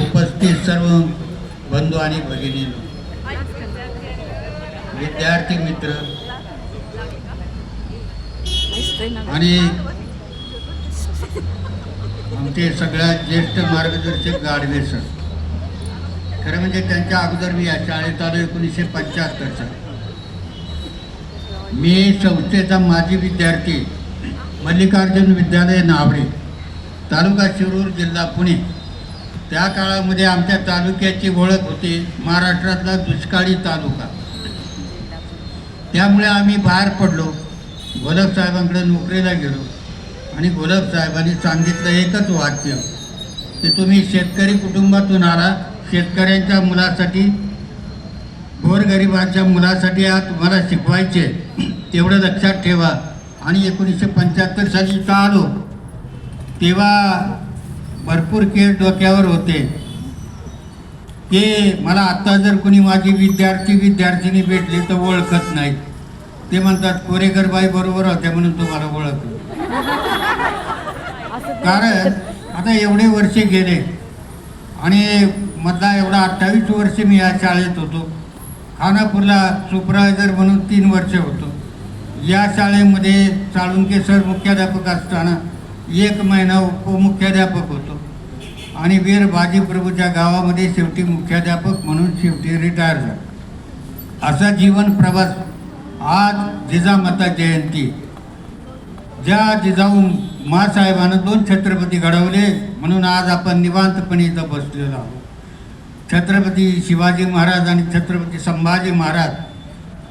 उपस्थित सर्व बंधू आणि भगिनी विद्यार्थी मित्र आणि आमचे सगळ्यात ज्येष्ठ मार्गदर्शक गाडवे सर. खरं म्हणजे त्यांच्या अगोदर मी या शाळेत आलो एकोणीसशे पंच्याहत्तरचा मी संस्थेचा माजी विद्यार्थी मल्लिकार्जुन विद्यालय नावडे तालुका शिरूर जिल्हा पुणे. त्या काळामध्ये आमच्या तालुक्याची ओळख होती महाराष्ट्रातला दुष्काळी तालुका. त्यामुळे आम्ही बाहेर पडलो. गोलकसाहेबांकडे नोकरीला गेलो आणि गोलकसाहेबांनी सांगितलं एकच वाक्य की तुम्ही शेतकरी कुटुंबातून आला शेतकऱ्यांच्या मुलासाठी गोरगरिबांच्या मुलासाठी आज तुम्हाला शिकवायचे तेवढं लक्षात ठेवा. आणि एकोणीसशे पंच्याहत्तर साली इथं आलो तेव्हा भरपूर केस डोक्यावर होते. की मला आत्ता जर कोणी माझी विद्यार्थी विद्यार्थिनी भेटली तर ओळखत नाही ते म्हणतात कोरेकरबाई बरोबर होत्या म्हणून तुम्हाला ओळखलं. कारण आता एवढे वर्षे गेले आणि मधला एवढा अठ्ठावीस वर्ष मी या शाळेत होतो. खानापूरला सुपरवायझर म्हणून तीन वर्ष होतो. या शाळेमध्ये चाळुंके सर मुख्याध्यापक असताना एक महिना उपमुख्याध्यापक होतो. आणि वीर बाजीप्रभूच्या गावामध्ये शेवटी मुख्याध्यापक म्हणून शेवटी रिटायर झाला. असा जीवन प्रवास आज जिजामाता जयंती. ज्या जिजाऊ मासाहेबानं दोन छत्रपती घडवले म्हणून आज आपण निवांतपणे इथं बसलेलो आहोत. छत्रपती शिवाजी महाराज आणि छत्रपती संभाजी महाराज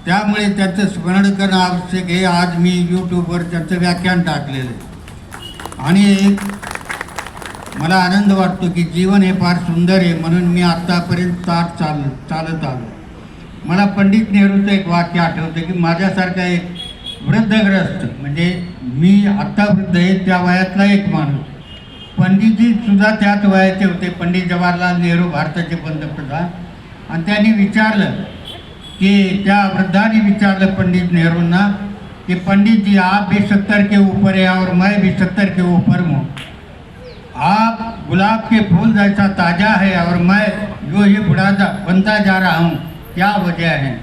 त्यामुळे त्याचं स्मरण करणं आवश्यक हे आज मी यूट्यूबवर त्याचं व्याख्यान टाकलेलं आहे. आणि मला आनंद वाटतो की जीवन हे फार सुंदर आहे म्हणून मी आत्तापर्यंत ताट चाल चालत आलो. मला पंडित नेहरूचं एक वाक्य आठवतं की माझ्यासारखा एक वृद्धग्रस्त म्हणजे मी आत्ता वृद्ध आहे त्या वयातला एक माणूस. पंडितजीसुद्धा त्याच वयाचे होते. पंडित जवाहरलाल नेहरू भारताचे पंतप्रधान. आणि त्यांनी विचारलं कि त्या वृद्धाने विचारलं पंडित नेहरूंना कि पंडित जी, आप भी सत्तर के ऊपर है और मैं भी सत्तर के ऊपर हूँ। आप गुलाब के फूल जैसा ताज़ा है और मैं जो ही बुढ़ा जा बनता जा रहा हूँ। क्या वजह है?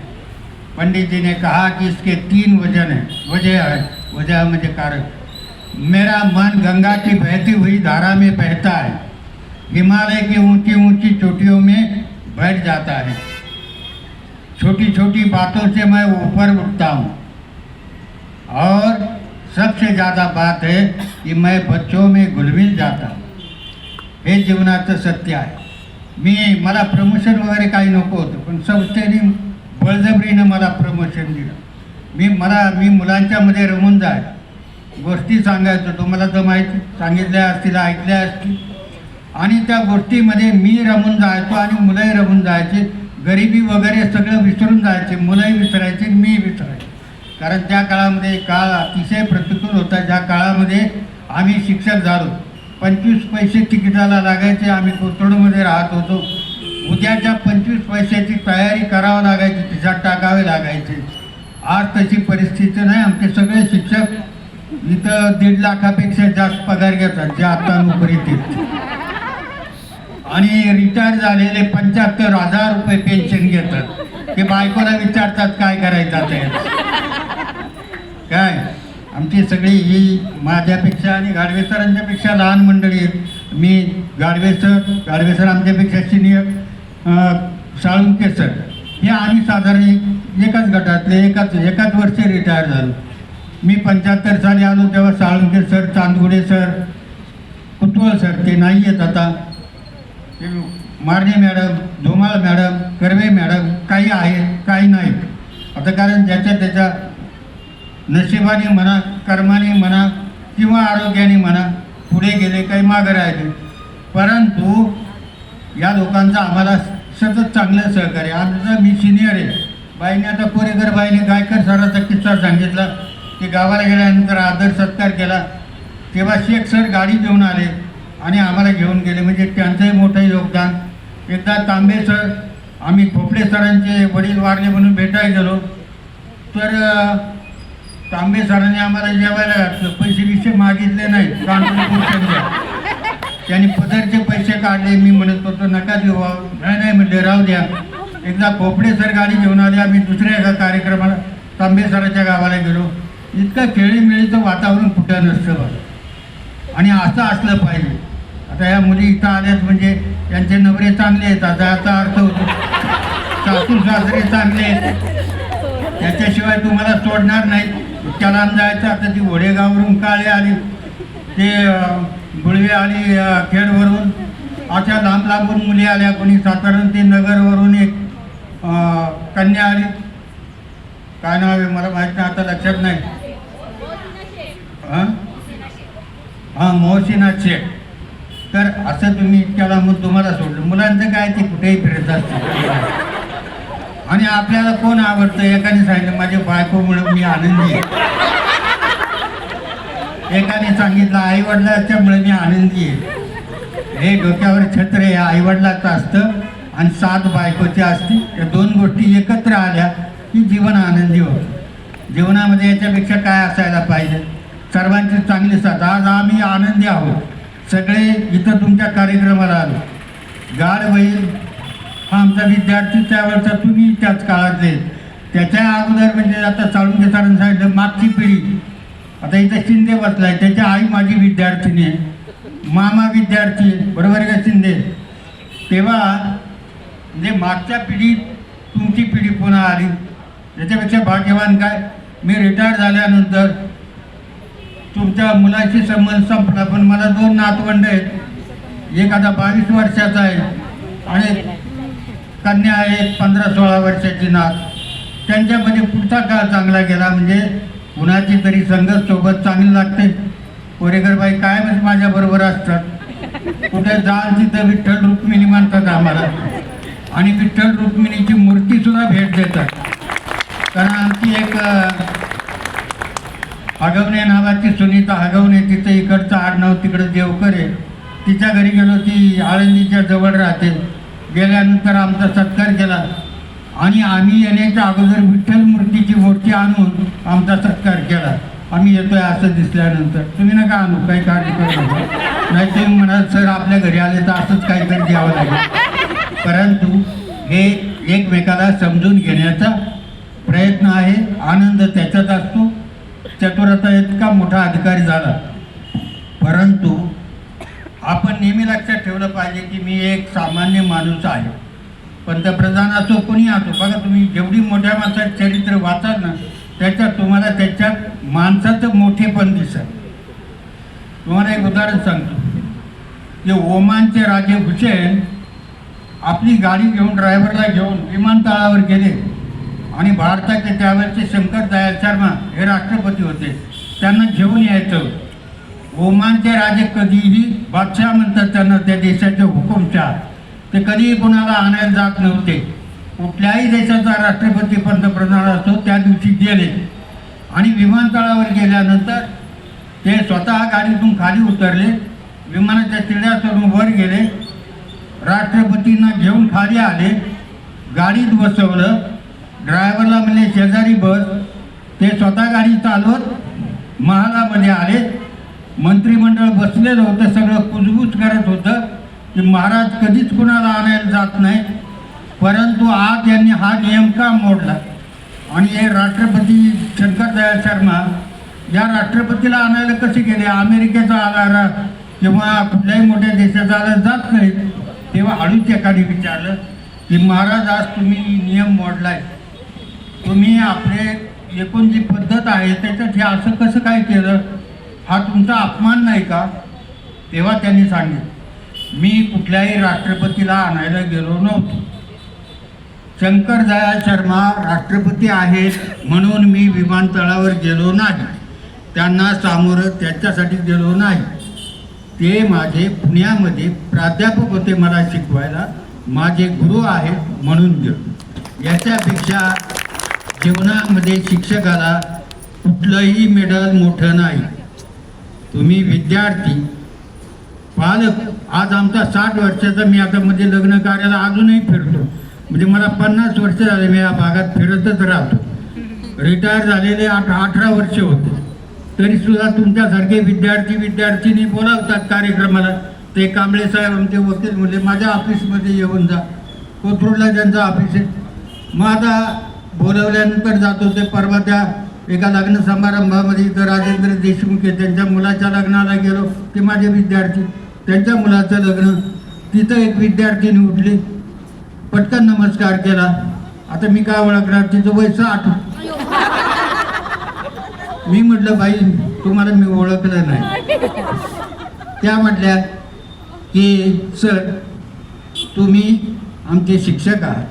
पंडित जी ने कहा कि इसके तीन वज़न हैं। वजह है, वजह मुझे कारण। मेरा मन गंगा की बहती हुई धारा में बहता है। हिमालय की ऊँची ऊँची चोटियों में बैठ जाता है। छोटी छोटी बातों से मैं ऊपर उठता हूँ। और सबसे ज़्यादा बात है कि मैं बच्चों में घुलमिल जाता हूँ। हे जीवनाचं सत्य आहे मी मला प्रमोशन वगैरे काही नको होतं पण संस्थेने बळजबरीनं मला प्रमोशन दिलं. मी मला मी मुलांच्यामध्ये रमून जाय गोष्टी सांगायचो तुम्हाला तर माहिती सांगितल्या असतील ऐकल्या असतील. आणि त्या गोष्टीमध्ये मी रमून जायचो आणि मुलंही रमून जायचे. गरिबी वगैरे सगळं विसरून जायचे मुलंही विसरायचे मी विसरायचे. कारण त्या काळामध्ये काळ अतिशय प्रतिकूल होता. ज्या काळामध्ये आम्ही शिक्षक झालो. पंचवीस पैसे तिकिटाला लागायचे आम्ही कोथरूडमध्ये राहत होतो. उद्याच्या पंचवीस पैशाची तयारी करावं लागायची तिच्यात टाकावे लागायचे. आज तशी परिस्थिती नाही. आमचे सगळे शिक्षक इथं दीड लाखापेक्षा जास्त पगार घेतात जे आता नोकरीत आणि रिटायर झालेले पंच्याहत्तर हजार रुपये पेन्शन घेतात. ते बायकोला विचारतात काय करायचं ते काय? आमची सगळी ही माझ्यापेक्षा आणि गाडवे सरांच्यापेक्षा लहान मंडळी आहेत. मी गाडवे सर गाडवे सर आमच्यापेक्षा सिनियर साळुंके सर. हे आम्ही साधारण एकाच गटातले एकाच एकाच वर्षी रिटायर झालो. मी पंच्याहत्तर साली आलो तेव्हा Salunke sir Chandgude sir Kutwal sir ते नाही आहेत आता. Marne madam Dhumal madam Karve madam काही आहेत काही नाहीत आता कारण ज्याच्या त्याच्या नशिबाने म्हणा कर्माने म्हणा किंवा आरोग्याने म्हणा पुढे गेले काही मागं राहिले परंतु या लोकांचा आम्हाला सतत चांगलं सहकार्य. आमचं मी सिनियर आहे. बाईने आता कोरेकर बाईने गायकर सराचा किस्सा सांगितला की गावाला गेल्यानंतर आदर सत्कार केला. तेव्हा शेख सर गाडी घेऊन आले. आणि आम्हाला घेऊन गेले. म्हणजे त्यांचंही मोठं योगदान. एकदा तांबे सर आम्ही खोपडे सरांचे वडील वारले म्हणून भेटायला गेलो. तर तांबे सरांनी आम्हाला जेवायला पैसे विषय मागितले नाही द्या त्यांनी पदरचे पैसे काढले. मी म्हणत होतो नका देऊ नाही नाही म्हणले राहू द्या. एकदा खोपडे सर गाडी घेऊन आले. आम्ही दुसऱ्या एका कार्यक्रमाला तांबे सराच्या गावाला गेलो. इतकं खेळीमेळीचं वातावरण कुठं नसतं आणि असं असलं पाहिजे. आता या मुली इथं आल्यात म्हणजे त्यांचे नवरे चांगले आहेत. आता याचा अर्थ होतो सासू सासरे चांगले आहेत. त्याच्याशिवाय तुम्हाला सोडणार नाही इतक्या लांब जायचं आता ती घोडेगाववरून काळे आली. ते गुळवे आली खेडवरून अशा लांब लांबून मुली आल्या. कोणी सातारण ते नगरवरून एक कन्या आली. काय नाव आहे? मला माहीत नाही आता लक्षात नाही. हां? हां मोहसिना शेख. तर असं तुम्ही इतक्या लांबून तुम्हाला सोडलं. मुलांचं काय ते कुठेही फिरत असते आणि आपल्याला कोण आवडतं? एकाने सांगितलं माझ्या म्हणून मी आनंदी आहे. एकाने सांगितलं आई वडिलाच्यामुळे मी आनंदी आहे. हे डोक्यावर छत्र हे आई वडिलाचं असतं आणि सात बायकोचे असते या दोन गोष्टी एकत्र आल्या की जीवन आनंदी होतं. जीवनामध्ये याच्यापेक्षा काय असायला पाहिजे? सर्वांची चांगली साथ. आज आम्ही आनंदी आहोत. सगळे इथं तुमच्या कार्यक्रमाला आलो. गाड बैल हा आमचा विद्यार्थी त्यावेळेचा तुम्ही त्याच काळातले त्याच्या अगोदर म्हणजे आता चालून घेताना सांगितलं मागची पिढी. आता इथं शिंदे बसलाय त्याच्या आई माझी विद्यार्थिनी आहे. मामा विद्यार्थी बरोबर आहे का शिंदे? तेव्हा म्हणजे मागच्या पिढीत तुमची पिढी पुन्हा आली. त्याच्यापेक्षा भाग्यवान काय? मी रिटायर झाल्यानंतर तुमच्या मुलाशी संबंध संपला पण मला दोन नातवंड आहेत. एक आता बावीस वर्षाचा आहे आणि कन्या आहे एक पंधरा सोळा वर्षाची नात. त्यांच्यामध्ये पुढचा काळ चांगला गेला म्हणजे कुणाची तरी संगत सोबत चांगली लागते. कोरेकरबाई कायमच माझ्याबरोबर असतात. कुठे जाल तिथं विठ्ठल रुक्मिणी म्हणतात आम्हाला. आणि विठ्ठल रुक्मिणीची मूर्तीसुद्धा भेट देतात. कारण आमची एक हगवणे नावाची सुनीता हगवणे तिचं इकडचं आडनाव तिकडं देवकर आहे. तिच्या घरी गेलो ती आळंदीच्या जवळ राहते. गेल्यानंतर आमचा सत्कार केला. आणि आम्ही येण्याच्या अगोदर विठ्ठल मूर्तीची मूर्ती आणून आमचा सत्कार केला. आम्ही येतोय असं दिसल्यानंतर. तुम्ही नका आणू काही काळजी करू नका. नाही तुम्ही म्हणाल सर आपल्या घरी आले तर असंच काहीतरी द्यावं लागेल. परंतु हे एकमेकाला समजून घेण्याचा प्रयत्न आहे. आनंद त्याच्यात असतो. चतुरता इतका मोठा अधिकारी झाला. परंतु आपण नेहमी लक्षात ठेवलं पाहिजे की मी एक सामान्य माणूस आहे. पंतप्रधान असो कोणी असो बघा तुम्ही जेवढी मोठ्या माणसात चरित्र वाचाल ना त्याच्यात तुम्हाला त्याच्यात माणसाचं मोठेपण दिसत तुम्हाला एक उदाहरण सांगतो. जे ओमानचे राजे हुसेन आपली गाडी घेऊन ड्रायव्हरला घेऊन विमानतळावर गेले. आणि भारताचे त्यावेळेचे शंकर दयाल शर्मा हे राष्ट्रपती होते. त्यांना घेऊन यायचं. ओमानचे राजे कधीही बादशाह म्हणतात त्यांना त्या देशाचे हुकुमशाह. ते कधीही कोणाला आणायला जात नव्हते. कुठल्याही देशाचा राष्ट्रपती पंतप्रधान असतो त्या दिवशी गेले. आणि विमानतळावर गेल्यानंतर ते स्वतः गाडीतून खाली उतरले. विमानाच्या चिड्या सोडून वर गेले. राष्ट्रपतींना घेऊन खाली आले. गाडीत बसवलं. ड्रायव्हरला म्हणले शेजारी बस. ते स्वतः गाडी चालवत महालामध्ये आले. मंत्रिमंडळ बसलेलं होतं सगळं कुजबूज करत होतं की महाराज कधीच कुणाला आणायला जात नाही. परंतु आज यांनी हा नियम का मोडला? आणि हे राष्ट्रपती शंकर दयाळ शर्मा या राष्ट्रपतीला आणायला कसे गेले? अमेरिकेचा आला किंवा कुठल्याही मोठ्या देशाचा आला जात नाही तेव्हा हळूच एकाने विचारलं की महाराज आज तुम्ही नियम मोडलाय. तुम्ही आपले एकूण जी पद्धत आहे त्याच्यात हे असं कसं काय केलं? हा तुमचा अपमान नाही का? तेव्हा त्यांनी सांगितलं. मी कुठल्याही राष्ट्रपतीला आणायला गेलो नव्हतो. शंकर दयाळ शर्मा राष्ट्रपती आहेत म्हणून मी विमानतळावर गेलो नाही. त्यांना सामोरं त्याच्यासाठी गेलो नाही. ते माझे पुण्यामध्ये प्राध्यापक होते मला शिकवायला. माझे गुरु आहेत म्हणून गेलो. याच्यापेक्षा जीवनामध्ये शिक्षकाला कुठलंही मेडल मोठं नाही. तुम्ही विद्यार्थी पालक आज आमचा साठ वर्षाचा मी आता मध्ये लग्न कार्याला अजूनही फिरतो. म्हणजे मला पन्नास वर्ष झाले मी या भागात फिरतच राहतो. रिटायर झालेले आठ अठरा वर्ष होते. तरी सुद्धा तुमच्यासारखे विद्यार्थी विद्यार्थिनी बोलावतात कार्यक्रमाला. ते कांबळे साहेब आमचे वकील म्हणजे माझ्या ऑफिसमध्ये येऊन जा. कोथरूडला ज्यांचं ऑफिस आहे. मग आता बोलवल्यानंतर जातो ते परवा त्या एका लग्न समारंभामध्ये इथं राजेंद्र देशमुख आहे त्यांच्या मुलाच्या लग्नाला गेलो. ते माझे विद्यार्थी. त्यांच्या मुलाचं लग्न. तिथं एक विद्यार्थिनी उठली. पटकन नमस्कार केला. आता मी काय ओळखणार? तिचं वय साठ. मी म्हटलं बाई तुम्हाला मी ओळखलं नाही. त्या म्हटल्या की सर तुम्ही आमचे शिक्षक आहात.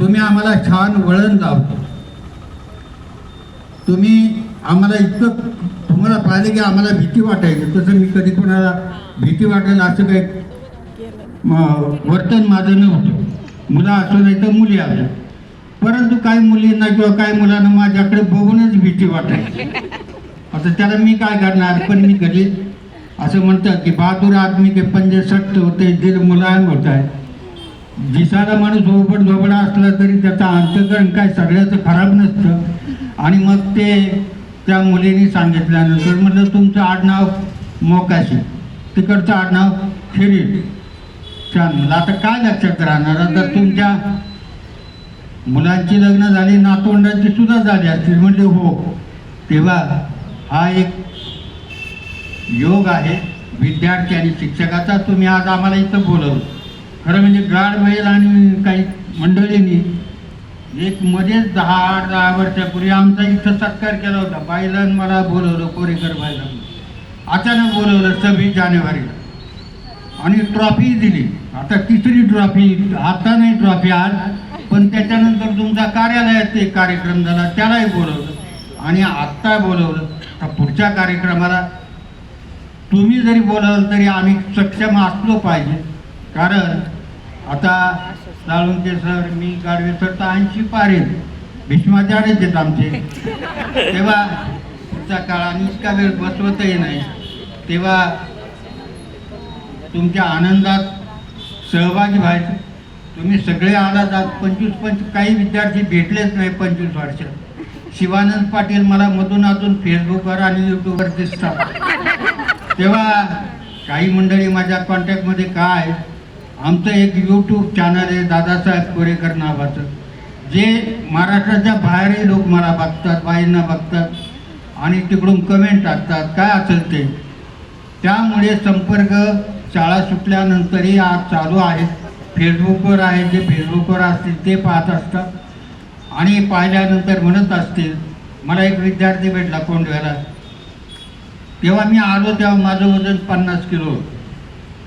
तुम्ही आम्हाला छान वळण लावतो तुम्ही आम्हाला इतकं तुम्हाला पाहिलं की आम्हाला भीती वाटायची. तसं मी कधी कोणाला भीती वाटेल असं काही वर्तन माझं नव्हतं. मुलं असो नाही तर मुली असो. परंतु काही मुलींना किंवा काही मुलांना माझ्याकडे बघूनच भीती वाटायची. आता त्याला मी काय करणार? पण मी कधी असं म्हणतात की बहादूर आदमी के पंजे सक्त होते दिल मुलायम होत आहे दिसायला माणूस झोपड झोपडा असला तरी त्याचा अंतकरण काय सगळ्याचं खराब नसतं. आणि मग ते त्या मुलीने सांगितल्यानंतर म्हटलं तुमचं आडनाव मोकाशी तिकडचं आडनाव खिरी छान. मुलं आता काय लक्षात राहणार? आता तुमच्या मुलांची लग्न झाली नातवंडांची सुद्धा झाली असतील. म्हणजे हो. तेव्हा हा एक योग आहे विद्यार्थी आणि शिक्षकाचा. तुम्ही आज आम्हाला इथं बोलवलं. खरं म्हणजे गाड बैल आणि काही मंडळींनी एक मध्येच दहा आठ दहा वर्षापूर्वी आमचा इथं सत्कार केला होता. बायलान मला बोलवलं कोरेकर बायला अचानक बोलवलं सव्वीस जानेवारीला आणि ट्रॉफी दिली. आता तिसरी ट्रॉफी आता नाही ट्रॉफी आज पण त्याच्यानंतर तुमचा कार्यालयात एक कार्यक्रम झाला त्यालाही बोलवलं. आणि आत्ता बोलवलं. तर पुढच्या कार्यक्रमाला तुम्ही जरी बोलावलं तरी आम्ही सक्षम असलो पाहिजे. कारण आता साळुंके सर मी गाडवे सर तर ऐंशी पार आहेत. भीष्माचार्यच आहेत आमचे. तेव्हा पुढचा काळ आणि इतका वेळ बसवतही नाही तेव्हा तुमच्या आनंदात सहभागी व्हायचं. तुम्ही सगळे आलात आज. पंचवीस पंच काही विद्यार्थी भेटलेच नाही पंचवीस वर्षात शिवानंद पाटील मला मधून अजून फेसबुकवर आणि यूट्यूबवर दिसतात. तेव्हा काही मंडळी माझ्या कॉन्टॅक्टमध्ये काय आमचं एक यूट्यूब चॅनल आहे दादासाहेब कोरेकर नावाचं. जे महाराष्ट्राच्या बाहेरही लोक मला बघतात बाईंना बघतात आणि तिकडून कमेंट टाकतात काय असेल ते. त्यामुळे संपर्क शाळा सुटल्यानंतरही आज चालू आहे. फेसबुकवर आहे जे फेसबुकवर असतील ते पाहत असतात. आणि पाहिल्यानंतर म्हणत असतील मला एक विद्यार्थी भेटला कोंडव्याला. तेव्हा मी आलो तेव्हा माझं वजन पन्नास किलो होतं.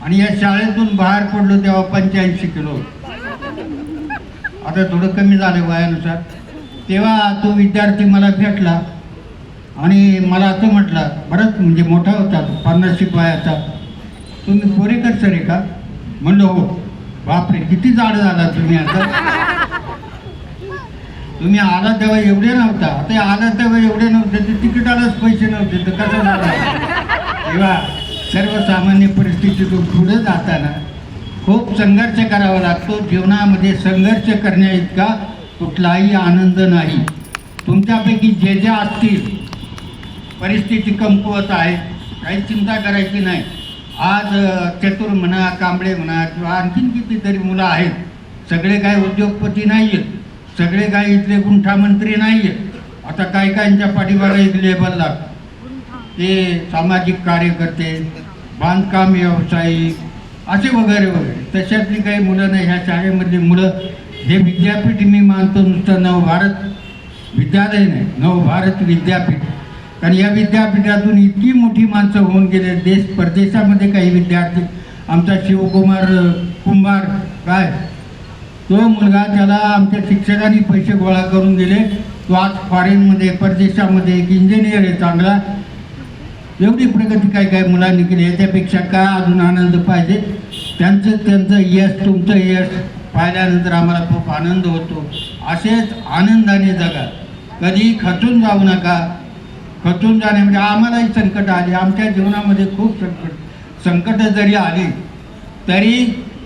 आणि या शाळेतून बाहेर पडलो तेव्हा पंच्याऐंशी किलो आता थोडं कमी झालं वयानुसार. तेव्हा तो विद्यार्थी मला भेटला आणि मला असं म्हटलं बरंच म्हणजे मोठा होता तो, पन्नासशे वयाचा. तुम्ही कोरेकर सर आहे का? म्हणलं हो. बापरे किती जाड झाला तुम्ही आता. तुम्ही आला तेव्हा एवढे नव्हता. आता आला तेव्हा एवढे नव्हते ते तिकिटालाच पैसे नव्हते तर कसं झालं तेव्हा सर्वसामान्य परिस्थितीतून पुढे जाताना खूप संघर्ष करावा लागतो. जीवनामध्ये संघर्ष करण्या इतका कुठलाही आनंद नाही. तुमच्यापैकी जे जे असतील परिस्थिती कमकुवत आहे काही चिंता करायची नाही. आज चतुर म्हणा कांबळे म्हणा किंवा आणखीन कितीतरी मुलं आहेत. सगळे काय उद्योगपती नाही आहेत सगळे काही इथले गुंठामंत्री नाही आहेत आता काही काहींच्या पाठीमागे एक लेबल लागतो. ते सामाजिक कार्यकर्ते बांधकाम व्यावसायिक असे वगैरे वगैरे. तशातली काही मुलं नाही. ह्या शाळेमधली मुलं हे विद्यापीठ मी मानतो नुसतं नवभारत विद्यालय नाही नवभारत विद्यापीठ. कारण या विद्यापीठातून इतकी मोठी माणसं होऊन गेले. देश परदेशामध्ये काही विद्यार्थी आमचा शिवकुमार कुंभार काय? तो मुलगा त्याला आमच्या शिक्षकांनी पैसे गोळा करून दिले. तो आज फॉरेनमध्ये परदेशामध्ये एक इंजिनियर आहे चांगला. एवढी प्रगती काय काय मुलांनी केली याच्यापेक्षा का अजून आनंद पाहिजे? त्यांचं त्यांचं यश तुमचं यश पाहिल्यानंतर आम्हाला खूप आनंद होतो. असेच आनंदाने जगा. कधी खचून जाऊ नका. खचून जाणे म्हणजे आम्हालाही संकट आली. आमच्या जीवनामध्ये खूप संकट संकट जरी आली तरी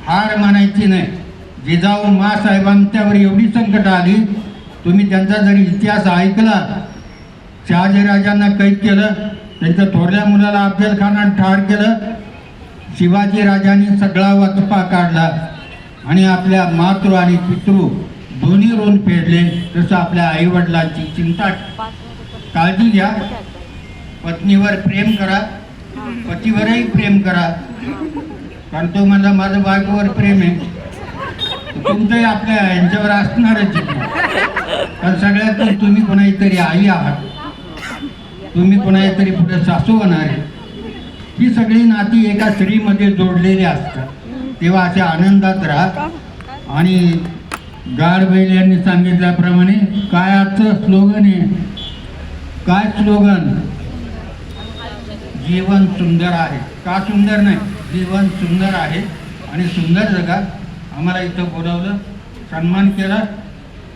हार मानायची नाही. जिजाऊ मासाहेबांच्यावर एवढी संकट आली. तुम्ही त्यांचा जरी इतिहास ऐकला शहाजीराजांना कैद केलं त्यांच्या थोरल्या मुलाला अफजल खानानं ठार केलं. शिवाजी राजांनी सगळा वकपा काढला आणि आपल्या मातृ आणि पितृ दोन्ही ऋण फेडले तसं आपल्या आईवडिलांची चिंता. काळजी घ्या. पत्नीवर प्रेम करा. पतीवरही प्रेम करा. कारण तो मला माझं बायकोवर प्रेम आहे. तुमचंही आपल्या यांच्यावर असणारच कारण सगळ्यात तुम्ही कोणाही तरी आई आहात. तुम्ही कोणाही तरी पुढे सासू होणार आहे. ही सगळी नाती एका स्त्रीमध्ये जोडलेली असतात. तेव्हा अशा आनंदात राहत आणि गाडबैल यांनी सांगितल्याप्रमाणे काय आजचं स्लोगन आहे? काय स्लोगन जीवन सुंदर आहे. का सुंदर नाही? जीवन सुंदर आहे. आणि सुंदर जगा. आम्हाला इथं बोलावलं. सन्मान केला.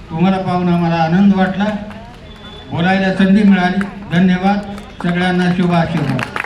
तुम्हाला पाहून आम्हाला आनंद वाटला. बोलायला संधी मिळाली. धन्यवाद. सगळ्यांना शुभ आशीर्वाद